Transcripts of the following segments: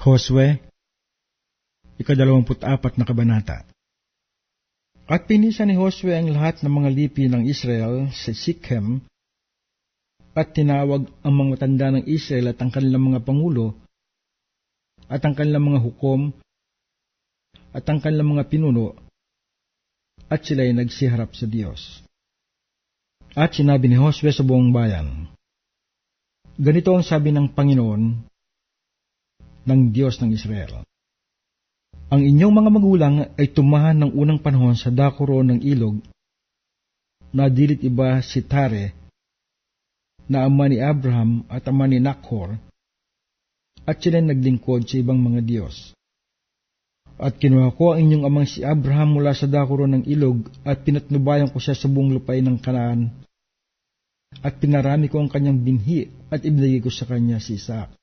Josue, ikadalawamput apat na kabanata. At pinisa ni Josue ang lahat ng mga lipi ng Israel sa Sikhem, at tinawag ang mga tanda ng Israel at ang kanilang mga pangulo, at ang kanilang mga hukom, at ang kanilang mga pinuno, at sila ay nagsiharap sa Diyos. At sinabi ni Josue sa buong bayan, Ganito ang sabi ng Panginoon ng Diyos ng Israel. Ang inyong mga magulang ay tumahan ng unang panahon sa dakoro ng ilog na dilit iba si Tare na ama ni Abraham at ama ni Nakhor at sila naglingkod sa ibang mga Diyos. At kinuha ko ang inyong amang si Abraham mula sa dakoro ng ilog at pinatnubayan ko siya sa buong lupay ng Kanaan at pinarami ko ang kanyang binhi at ibinigay ko sa kanya si Isaac.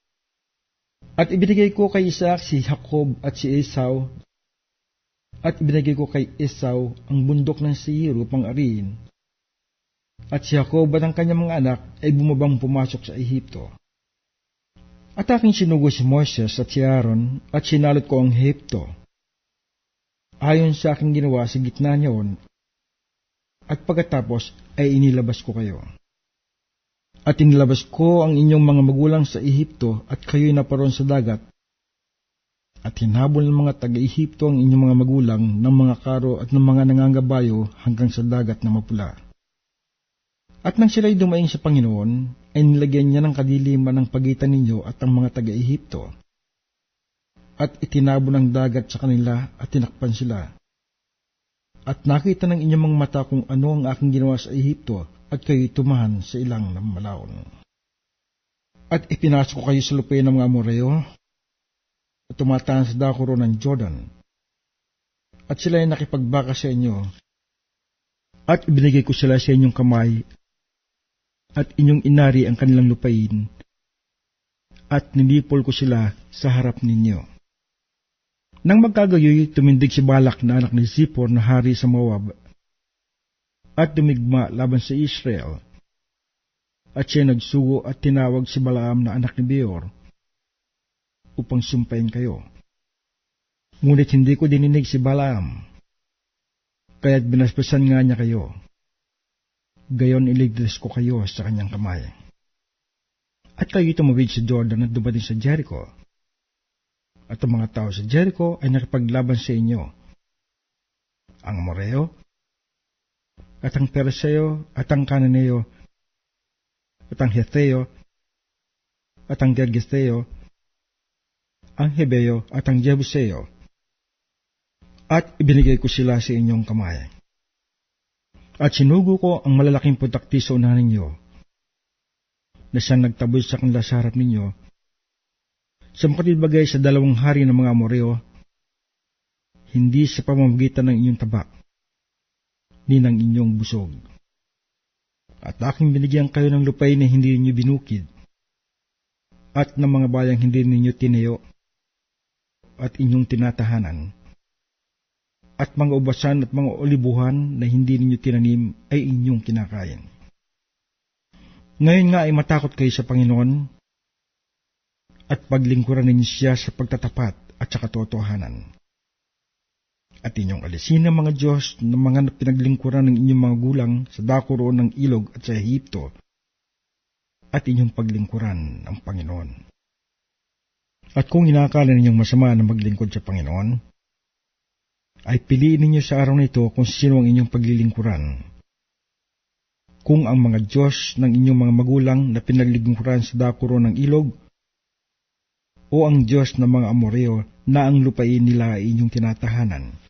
At ibinigay ko kay Isaac si Jacob at si Esau, at ibinigay ko kay Esau ang bundok ng Seir upang ariin. At si Jacob at ang kanyang mga anak ay bumabang pumasok sa Ehipto. At aking sinugo si Moses at si Aaron at sinalot ko ang Ehipto. Ayon sa aking ginawa sa gitna niyon, at pagkatapos ay inilabas ko kayo. At inilabas ko ang inyong mga magulang sa Ehipto at kayo'y naparoon sa dagat. At hinabol ng mga taga-Ehipto ang inyong mga magulang ng mga karo at ng mga nangangabayo hanggang sa dagat na mapula. At nang sila'y dumaing sa Panginoon, ay nilagyan niya ng kadiliman ng pagitan ninyo at ang mga taga-Ehipto. At itinabo ng dagat sa kanila at tinakpan sila. At nakita ng inyong mga mata kung ano ang aking ginawa sa Ehipto at kayo'y tumahan sa ilang ng malaon. At ipinasok kayo sa lupay ng mga Amoreo at tumataan sa dakuro ng Jordan. At sila ay nakipagbaka sa inyo at ibinigay ko sila sa inyong kamay at inyong inari ang kanilang lupain at nilipol ko sila sa harap ninyo. Nang magkagayoy, tumindig si Balak na anak ni Zippor na hari sa Moab at dumigma laban sa Israel. At siya nagsugo at tinawag si Balaam na anak ni Beor upang sumpain kayo. Ngunit hindi ko dininig si Balaam, kaya't binasbasan nga niya kayo. Gayon iligtas ko kayo sa kanyang kamay. At kayo tumawid sa Jordan at dumating sa Jericho. At ang mga tao sa Jericho ay nakipaglaban sa inyo. Ang Moreo, at ang Perseo, at ang Cananeo, at ang Hetheo, at ang Gergeseo, ang Hebeo, at ang Jebuseo, at ibinigay ko sila sa inyong kamay. At sinugo ko ang malalaking putakti sa unahan ninyo, na siyang nagtaboy sa kanila sa harap ninyo, sa makatibagay sa dalawang hari ng mga Amoreo, hindi sa pamamagitan ng inyong tabak, ni ng inyong busog. At aking binigyan kayo ng lupay na hindi ninyo binukid, at ng mga bayang hindi ninyo tinayo, at inyong tinatahanan, at mga ubasan at mga olibuhan na hindi ninyo tinanim ay inyong kinakain. Ngayon nga ay matakot kayo sa Panginoon, at paglingkuran ninyo siya sa pagtatapat at sa katotohanan at inyong alisin ang mga Diyos ng mga pinaglingkuran ng inyong mga gulang sa dakuro ng ilog at sa Ehipto, at inyong paglingkuran ang Panginoon. At kung inakala ninyong masama na maglingkod sa Panginoon, ay piliin ninyo sa araw na ito kung sino ang inyong paglilingkuran. Kung ang mga Diyos ng inyong mga magulang na pinaglingkuran sa dakuro ng ilog, o ang Diyos ng mga Amoreo na ang lupain nila ay inyong tinatahanan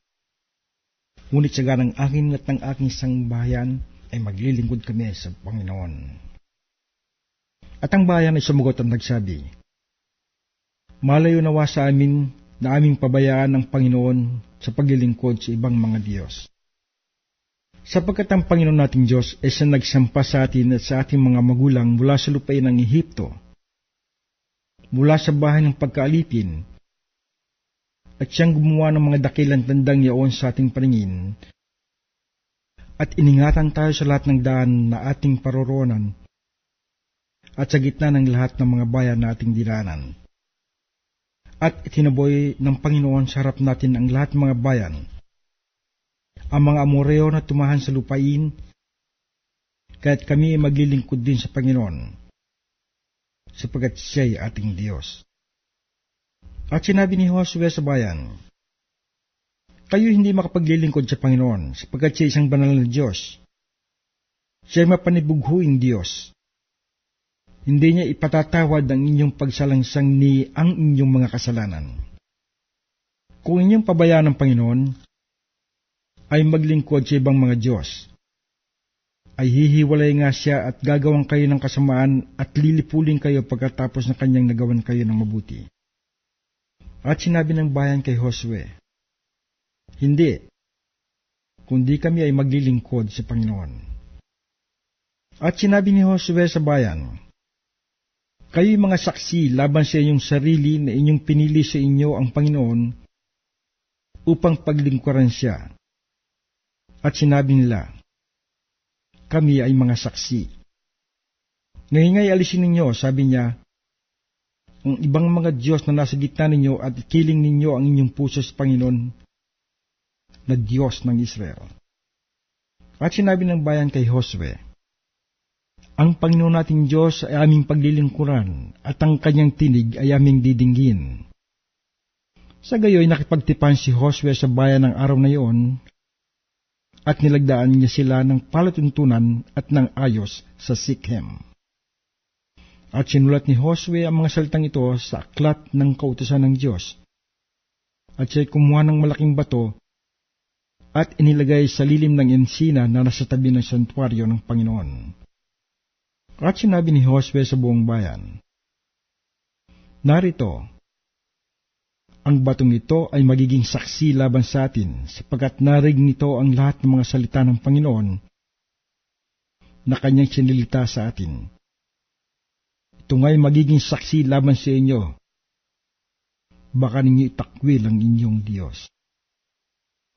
Ngunit sa ganang akin at ng aking sangbayan ay maglilingkod kami sa Panginoon. At ang bayan ay sumugot at nagsabi, Malayo nawa sa amin na aming pabayaan ng Panginoon sa paglilingkod sa ibang mga Diyos. Sapagkat ang Panginoon nating Diyos ay siya nagsampa sa atin at sa ating mga magulang mula sa lupain ng Ehipto, mula sa bahay ng pagkaalipin, at siyang gumawa ng mga dakilang tandang yaon sa ating paningin, at iningatan tayo sa lahat ng daan na ating paroronan, at sa gitna ng lahat ng mga bayan na ating diranan. at itinaboy ng Panginoon sa harap natin ang lahat ng mga bayan. Ang mga Amoreo na tumahan sa lupain, kaya't kami ay maglilingkod din sa Panginoon, sapagkat siya'y ating Diyos. At sinabi ni Josue sa bayan, Kayo hindi makapaglilingkod sa Panginoon, sapagkat siya isang banal na Diyos. Siya'y mapanibughuing Diyos. Hindi niya ipatatawad ang inyong pagsalangsang ni ang inyong mga kasalanan. Kung inyong pabayaan ng Panginoon, ay maglingkod sa ibang mga Diyos, ay hihiwalay nga siya at gagawang kayo ng kasamaan at lilipuling kayo pagkatapos na kanyang nagawan kayo ng mabuti. At sinabi ng bayan kay Josue, Hindi, kundi kami ay maglilingkod sa Panginoon. At sinabi ni Josue sa bayan, Kayo'y mga saksi laban sa inyong sarili na inyong pinili sa inyo ang Panginoon upang paglingkuran siya. At sinabi nila, Kami ay mga saksi. Ngayon nga'y alisin ninyo, sabi niya, ang ibang mga Diyos na nasa gitna ninyo at ikiling ninyo ang inyong puso sa Panginoon na Diyos ng Israel. At sinabi ng bayan kay Josue, Ang Panginoon nating Diyos ay aming paglilingkuran at ang kanyang tinig ay aming didinggin. Sa gayoy nakipagtipan si Josue sa bayan ng araw na iyon at nilagdaan niya sila ng palatuntunan at ng ayos sa Sikhem. At sinulat ni Josue ang mga salitang ito sa aklat ng kautusan ng Diyos. At siya'y kumuha ng malaking bato at inilagay sa lilim ng ensina na nasa tabi ng santuaryo ng Panginoon. At sinabi ni Josue sa buong bayan, Narito, ang batong ito ay magiging saksi laban sa atin sapagkat narig nito ang lahat ng mga salita ng Panginoon na kanyang sinilita sa atin. Ito nga'y magiging saksi laban sa inyo. Baka ninyo itakwil ang inyong Diyos.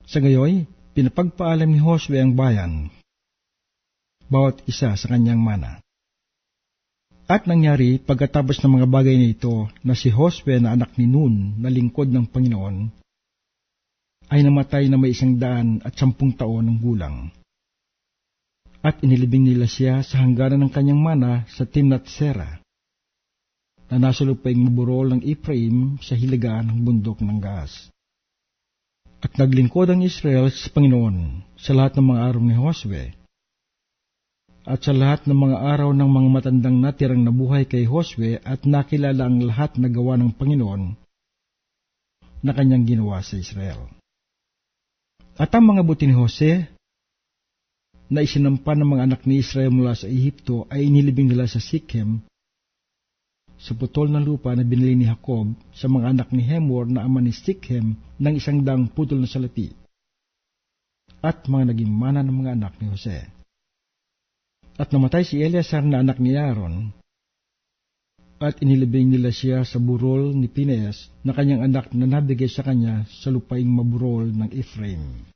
Sa gayoy, pinapagpaalam ni Josue ang bayan, bawat isa sa kanyang mana. At nangyari pagkatapos ng mga bagay na ito na si Josue na anak ni Nun na lingkod ng Panginoon ay namatay na may isang daan at sampung taon ng gulang. At inilibing nila siya sa hangganan ng kanyang mana sa Timnat Sera na nasa lupaing maburol ng Ephraim sa hilagaan ng bundok ng Gaas. At naglingkod ang Israel sa Panginoon sa lahat ng mga araw ni Josue at sa lahat ng mga araw ng mga matandang natirang nabuhay kay Josue at nakilala ang lahat na gawa ng Panginoon na kanyang ginawa sa Israel. At ang mga buti ni Jose na isinampan ng mga anak ni Israel mula sa Ehipto ay inilibing nila sa Sikhem sa putol ng lupa na binili ni Jacob sa mga anak ni Hemor na ama ni Sikhem ng isang dang putol na salapi at mga naging mana ng mga anak ni Jose. At namatay si Eleazar na anak ni Aaron, at inilibing nila siya sa burol ni Pineas na kanyang anak na nabigay sa kanya sa lupaing maburol ng Ephraim.